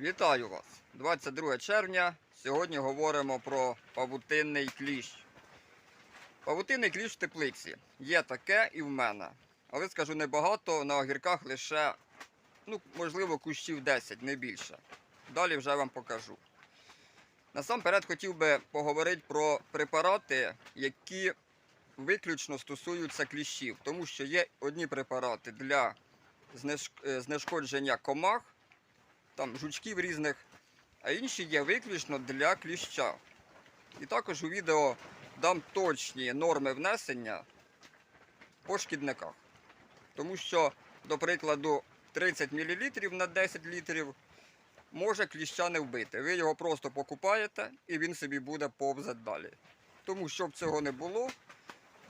Вітаю вас! 22 червня. Сьогодні говоримо про павутинний кліщ. Павутинний кліщ в теплиці. Є таке і в мене. Але скажу небагато, на огірках лише, ну, можливо, кущів 10, не більше. Далі вже вам покажу. Насамперед хотів би поговорити про препарати, які виключно стосуються кліщів, тому що є одні препарати для е, знешкодження комах, там жучків різних, а інші є виключно для кліща. І також у відео дам точні норми внесення по шкідниках. Тому що, до прикладу, 30 мл на 10 літрів може кліща не вбити. Ви його просто покупаєте і він собі буде повзати далі. Тому, щоб цього не було,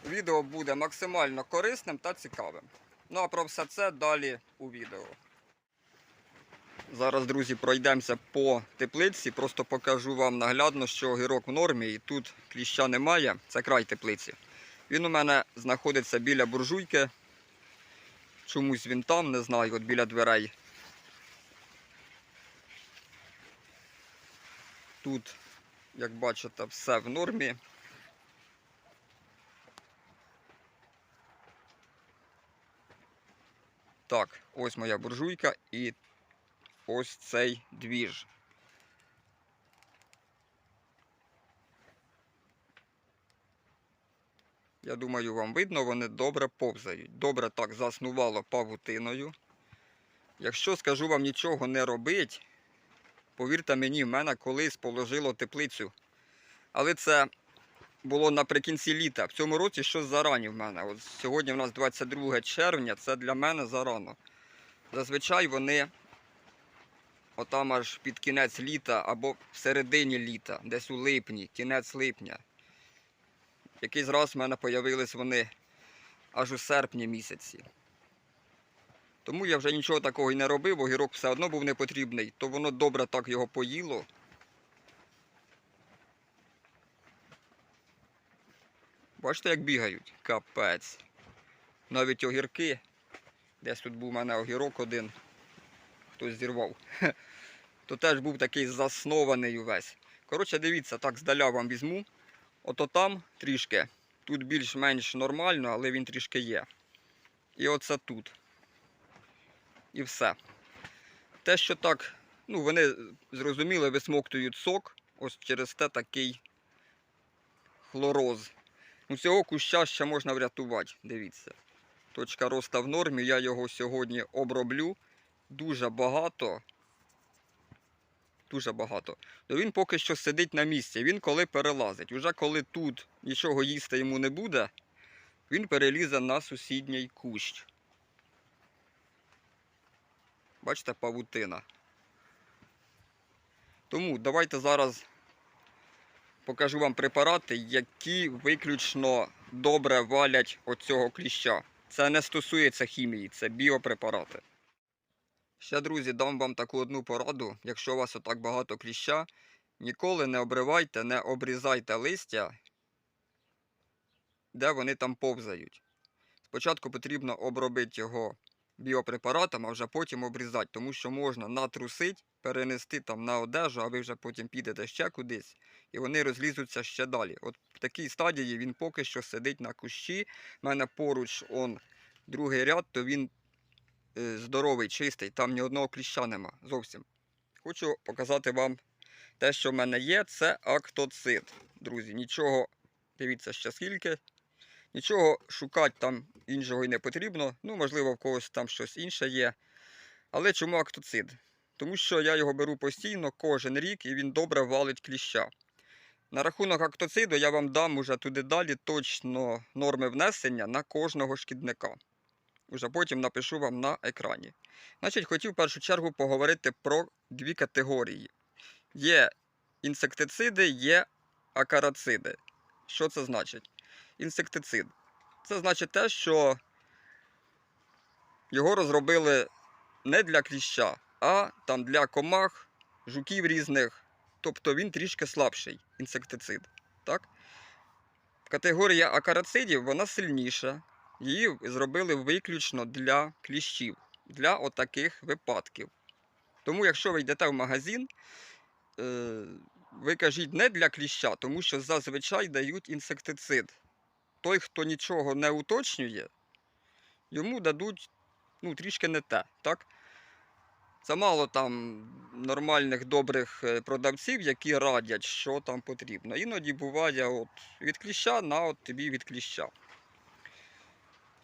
відео буде максимально корисним та цікавим. Ну а про все це далі у відео. Зараз, друзі, пройдемося по теплиці. Просто покажу вам наглядно, що огірок в нормі і тут кліща немає. Це край теплиці. Він у мене знаходиться біля буржуйки. Чомусь він там, не знаю, от біля дверей. Тут, як бачите, все в нормі. Так, ось моя буржуйка і ось цей двіж. Я думаю, вам видно, вони добре повзають. Добре так заснувало павутиною. Якщо скажу вам нічого не робить, повірте мені, в мене колись положило теплицю. Але це було наприкінці літа. В цьому році щось зарані в мене. От сьогодні в нас 22 червня, це для мене зарано. Зазвичай вони отам аж під кінець літа або в середині літа, десь у липні, кінець липня. Якийсь раз в мене появились вони аж у серпні місяці. Тому я вже нічого такого і не робив, огірок все одно був не потрібний, то воно добре так його поїло. Бачите, як бігають? Капець. Навіть огірки. Десь тут був у мене огірок один. Хтось зірвав. То теж був такий заснований увесь. Коротше, дивіться, так здаля вам візьму. Ото там трішки. Тут більш-менш нормально, але він трішки є. І оце тут. І все. Те, що так, ну, вони зрозуміли, висмоктують сок. Ось через те такий хлороз. Ну, цього куща ще можна врятувати. Дивіться. Точка роста в нормі. Я його сьогодні оброблю. Дуже багато. Дуже багато. То він поки що сидить на місці. Він коли перелазить. Уже коли тут нічого їсти йому не буде, він перелізе на сусідній кущ. Бачите, павутина. Тому давайте зараз покажу вам препарати, які виключно добре валять оцього кліща. Це не стосується хімії, це біопрепарати. Ще, друзі, дам вам таку одну пораду. Якщо у вас отак багато кліща, ніколи не обривайте, не обрізайте листя, де вони там повзають. Спочатку потрібно обробити його біопрепаратом, а вже потім обрізати, тому що можна натрусити, перенести там на одежу, а ви вже потім підете ще кудись, і вони розлізуться ще далі. От в такій стадії він поки що сидить на кущі. У мене поруч он другий ряд, то він здоровий, чистий, там ні одного кліща нема зовсім. Хочу показати вам те, що в мене є, це актоцид. Друзі, нічого, дивіться ще скільки. Нічого шукати там іншого і не потрібно. Ну, можливо, в когось там щось інше є. Але чому актоцид? Тому що я його беру постійно кожен рік і він добре валить кліща. На рахунок актоциду я вам дам уже туди далі точно норми внесення на кожного шкідника. Уже потім напишу вам на екрані. Значить, хотів в першу чергу поговорити про дві категорії. Є інсектициди, є акарациди. Що це значить? Інсектицид. Це значить те, що його розробили не для кліща, а там для комах, жуків різних. Тобто він трішки слабший інсектицид. Так? Категорія акарацидів вона сильніша. Її зробили виключно для кліщів, для отаких випадків. Тому, якщо ви йдете в магазин, е, ви кажіть не для кліща, тому що зазвичай дають інсектицид. Той, хто нічого не уточнює, йому дадуть ну, трішки не те. Так? Це мало там нормальних добрих е, продавців, які радять, що там потрібно. Іноді буває от, від кліща на от тобі від кліща.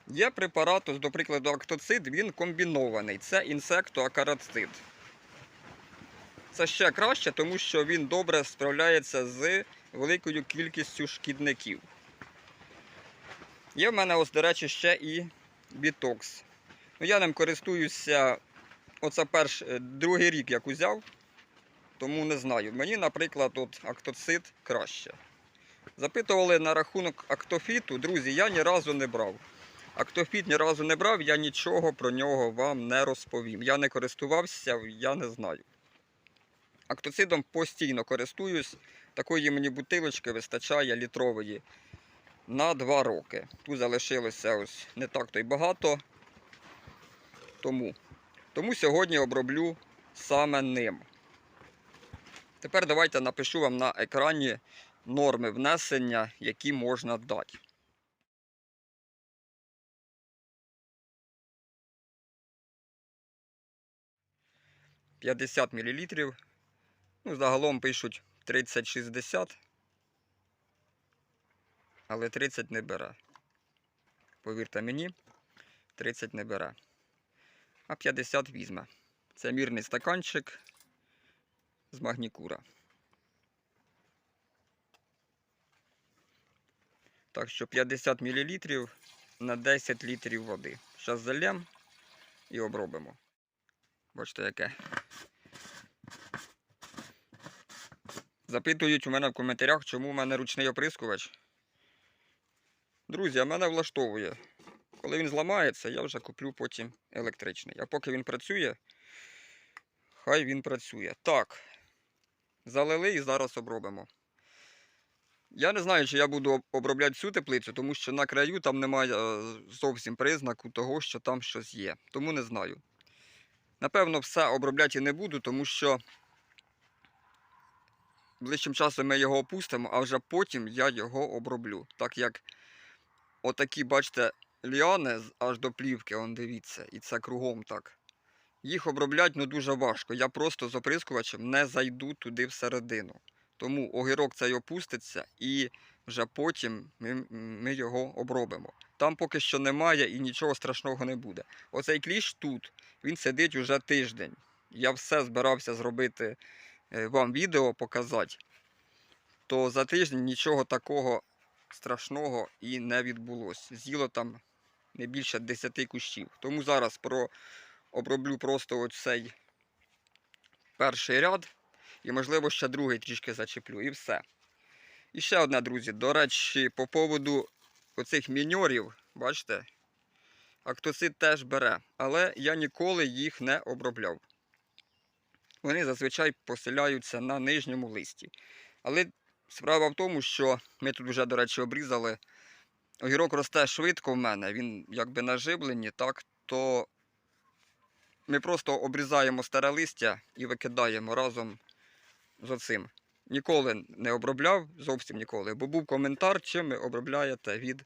Є препарат, до прикладу, актоцид, він комбінований. Це інсектоакарацид. Це ще краще, тому що він добре справляється з великою кількістю шкідників. Є в мене, ось, до речі, ще і бітокс. Ну, я ним користуюся оце перш, е, другий рік як узяв, тому не знаю. Мені, наприклад, от актоцид краще. Запитували на рахунок актофіту, друзі, я ні разу не брав. Актофіт ні разу не брав, я нічого про нього вам не розповім. Я не користувався, я не знаю. Актоцидом постійно користуюсь. Такої мені бутилочки вистачає літрової на 2 роки. Тут залишилося ось не так то й багато. Тому. Тому сьогодні оброблю саме ним. Тепер давайте напишу вам на екрані норми внесення, які можна дати. «50 мл. Ну, загалом пишуть 30-60, але 30 не бере. Повірте мені, 30 не бере. А 50 візьме. Це мірний стаканчик з магнікура. Так що 50 мл на 10 літрів води. Зараз зальємо і обробимо. Бачите, яке. Запитують у мене в коментарях, чому в мене ручний оприскувач. Друзі, а мене влаштовує. Коли він зламається, я вже куплю потім електричний. А поки він працює, хай він працює. Так, залили і зараз обробимо. Я не знаю, чи я буду обробляти цю теплицю, тому що на краю там немає е, зовсім признаку того, що там щось є. Тому не знаю. Напевно, все обробляти не буду, тому що ближчим часом ми його опустимо, а вже потім я його оброблю. Так як отакі, бачите, ліани аж до плівки, он дивіться, і це кругом так. Їх обробляти ну, дуже важко. Я просто з оприскувачем не зайду туди всередину. Тому огірок цей опуститься і вже потім ми, ми його обробимо. Там поки що немає і нічого страшного не буде. Оцей кліщ тут, він сидить уже тиждень. Я все збирався зробити вам відео показати, то за тиждень нічого такого страшного і не відбулося. З'їло там не більше 10 кущів. Тому зараз про, оброблю просто оцей перший ряд і, можливо, ще другий трішки зачеплю і все. І ще одне, друзі, до речі, по поводу оцих міньорів, бачите, актоцид теж бере, але я ніколи їх не обробляв. Вони зазвичай поселяються на нижньому листі. Але справа в тому, що ми тут вже, до речі, обрізали. Огірок росте швидко в мене, він якби на живленні, так, то ми просто обрізаємо старе листя і викидаємо разом з оцим. Ніколи не обробляв, зовсім ніколи, бо був коментар, чим ви обробляєте від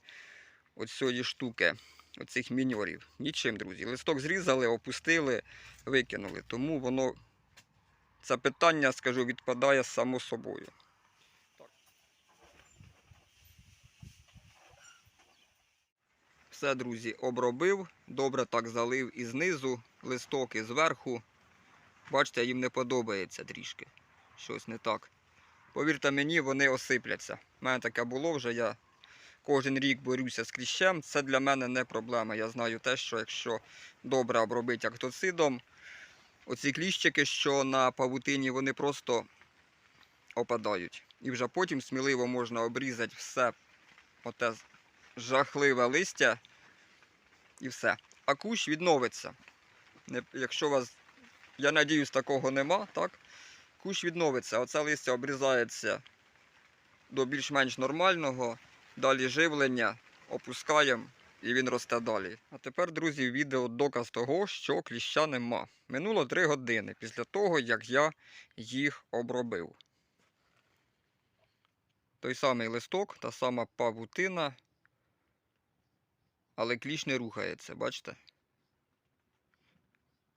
оцієї штуки, оцих міньорів. Нічим, друзі. Листок зрізали, опустили, викинули. Тому воно, це питання, скажу, відпадає само собою. Все, друзі, обробив, добре так залив і знизу, листок і зверху. Бачите, їм не подобається трішки. Щось не так. Повірте мені, вони осипляться. У мене таке було вже, я кожен рік борюся з кліщем. Це для мене не проблема. Я знаю те, що якщо добре обробити актоцидом, оці кліщики, що на павутині, вони просто опадають. І вже потім сміливо можна обрізати все оте жахливе листя і все. А кущ відновиться. Якщо вас, я надіюсь, такого нема, так? Кущ відновиться. Оце листя обрізається до більш-менш нормального. Далі живлення опускаємо і він росте далі. А тепер, друзі, відео доказ того, що кліща нема. Минуло 3 години після того, як я їх обробив. Той самий листок, та сама павутина, але кліщ не рухається, бачите?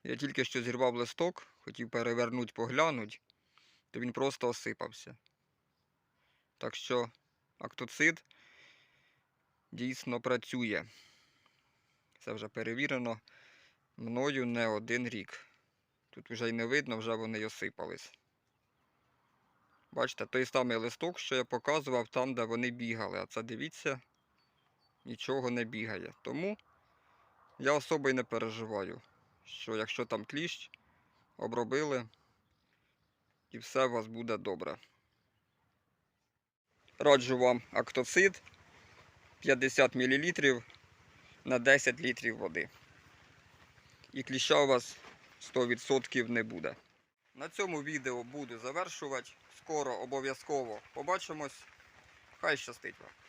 Я тільки що зірвав листок, хотів перевернути, поглянути, то він просто осипався. Так що актоцид дійсно працює. Це вже перевірено мною не один рік. Тут вже й не видно, вже вони й осипались. Бачите, той самий листок, що я показував там, де вони бігали. А це дивіться, нічого не бігає. Тому я особо й не переживаю, що якщо там кліщ, обробили, і все у вас буде добре. Раджу вам актоцид 50 мл на 10 літрів води. І кліща у вас 100% не буде. На цьому відео буду завершувати. Скоро обов'язково побачимось. Хай щастить вам!